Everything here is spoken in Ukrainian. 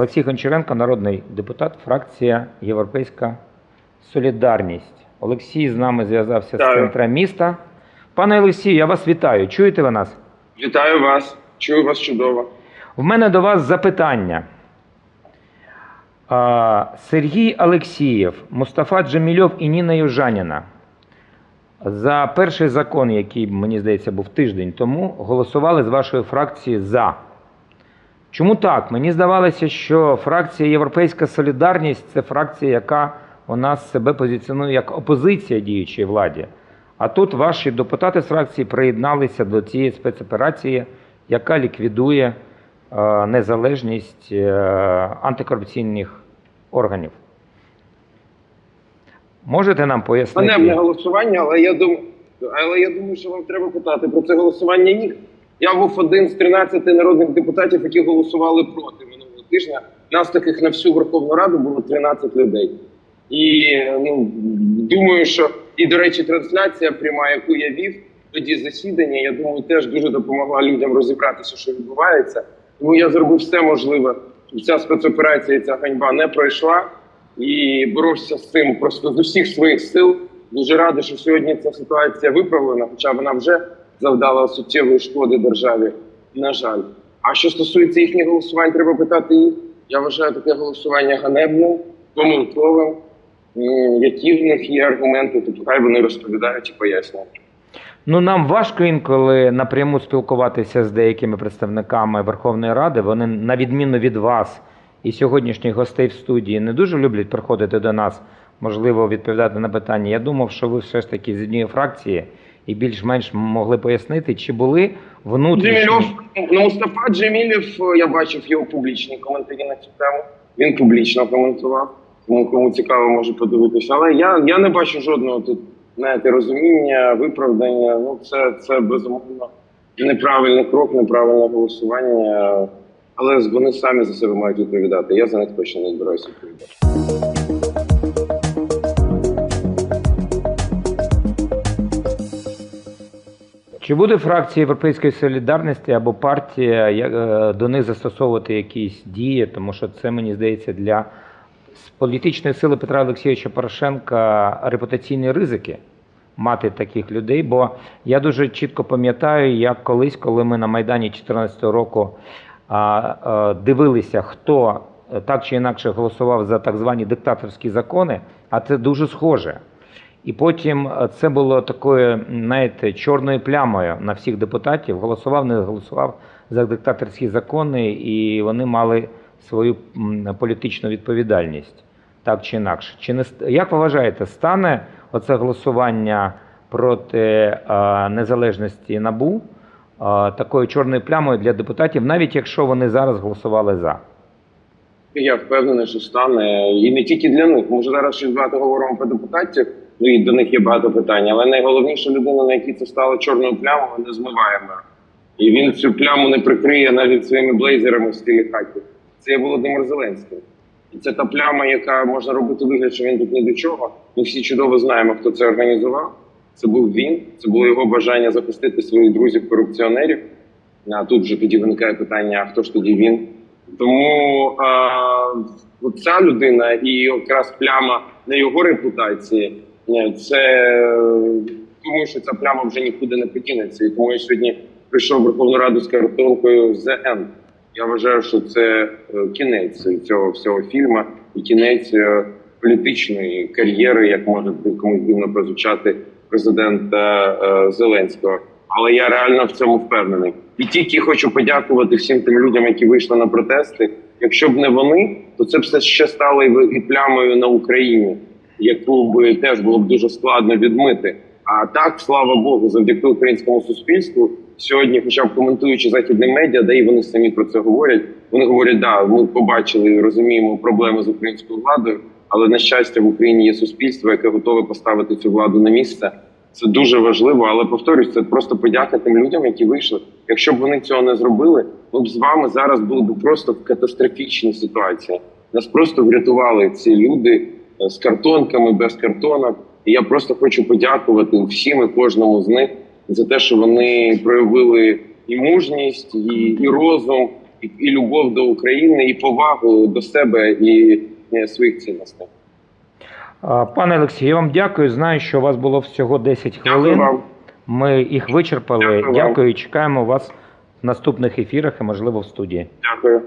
Олексій Гончаренко, народний депутат, фракція Європейська Солідарність. Олексій з нами зв'язався з центра міста. Пане Олексію, я вас вітаю. Чуєте ви нас? Вітаю вас. Чую вас чудово. В мене до вас запитання. Сергій Олексієв, Мустафа Джемільов і Ніна Южаніна за перший закон, який, мені здається, був тиждень тому, голосували з вашої фракції за. Чому так? Мені здавалося, що фракція Європейська Солідарність це фракція, яка у нас себе позиціонує як опозиція діючій владі. А тут ваші депутати з фракції приєдналися до цієї спецоперації, яка ліквідує е, незалежність е, антикорупційних органів. Можете нам пояснити? Ганебне голосування, але я думаю, але я думаю, що вам треба питати про це голосування. Ні. Я був один з 13 народних депутатів, які голосували проти минулого тижня. Нас таких на всю Верховну Раду було 13 людей. І ну думаю, що і до речі, трансляція пряма, яку я вів тоді засідання, я думаю, теж дуже допомогла людям розібратися, що відбувається. Тому я зробив все можливе. щоб Ця спецоперація, і ця ганьба не пройшла і боровся з цим просто з усіх своїх сил. Дуже радий, що сьогодні ця ситуація виправлена, хоча вона вже завдала суттєвої шкоди державі. На жаль. А що стосується їхніх голосувань, треба питати їх. Я вважаю таке голосування ганебним, помилковим. Які в них є аргументи, то хай вони розповідають і пояснюють. Ну нам важко інколи напряму спілкуватися з деякими представниками Верховної Ради. Вони, на відміну від вас і сьогоднішніх гостей в студії, не дуже люблять приходити до нас, можливо, відповідати на питання. Я думав, що ви все ж таки з однієї фракції і більш-менш могли пояснити, чи були внутрішні. Ну Мустафа Джемілєв, е, я бачив його публічні коментарі на цю тему. Він публічно коментував. Тому кому цікаво, може подивитися. Але я, я не бачу жодного тут знаєте, розуміння, виправдання. Ну це, це безумовно неправильний крок, неправильне голосування. Але вони самі за себе мають відповідати. Я за них точно не збираюся відповідати. Чи буде фракція Європейської солідарності або партія е, до них застосовувати якісь дії, тому що це мені здається для політичної сили Петра Олексійовича Порошенка репутаційні ризики мати таких людей. Бо я дуже чітко пам'ятаю, як колись, коли ми на Майдані 2014 року а, дивилися, хто е, так чи інакше голосував за так звані диктаторські закони, а це дуже схоже. І потім е, це було такою, знаєте, чорною плямою на всіх депутатів. Голосував, не голосував за диктаторські закони, і вони мали свою політичну відповідальність, так чи інакше. Чи не як ви вважаєте, стане оце голосування проти е, незалежності набу е, такою чорною плямою для депутатів, навіть якщо вони зараз голосували за? Я впевнений, що стане і не тільки для них. Ми вже зараз щось багато говоримо про депутатів. Ну і до них є багато питань. Але найголовніша людина, на якій це стало чорною плямою, не змиваємо. І він цю пляму не прикриє навіть своїми блейзерами в стилі хаті. Це є Володимир Зеленський. І це та пляма, яка можна робити вигляд, що він тут ні до чого. Ми всі чудово знаємо, хто це організував. Це був він, це було його бажання захистити своїх друзів-корупціонерів. А тут вже тоді виникає питання: а хто ж тоді він? Тому а, ця людина і якраз пляма на його репутації, це е, тому, що ця пляма вже нікуди не подінеться. І тому я сьогодні прийшов в Верховну Раду з картонкою ЗН. Я вважаю, що це е, кінець цього всього фільму і кінець е, політичної кар'єри, як може комусь дивно прозвучати президента е, Зеленського. Але я реально в цьому впевнений. І тільки хочу подякувати всім тим людям, які вийшли на протести. Якщо б не вони, то це б все ще стало і плямою на Україні, яку б теж було б дуже складно відмити. А так, слава Богу, завдяки українському суспільству сьогодні, хоча б коментуючи західні медіа, де і вони самі про це говорять. Вони говорять, да, ми побачили і розуміємо проблеми з українською владою, але на щастя в Україні є суспільство, яке готове поставити цю владу на місце. Це дуже важливо, але повторюсь, це просто подяка тим людям, які вийшли. Якщо б вони цього не зробили, ми б з вами зараз були б просто в катастрофічній ситуації. Нас просто врятували ці люди з картонками, без картонок. І я просто хочу подякувати всім і кожному з них за те, що вони проявили і мужність, і, і розум, і, і любов до України, і повагу до себе і е, своїх цінностей. Пане Олексію, я вам дякую. Знаю, що у вас було всього 10 Дякую хвилин. вам. Ми їх вичерпали. Дякую. Дякую і чекаємо вас в наступних ефірах і, можливо, в студії. Дякую.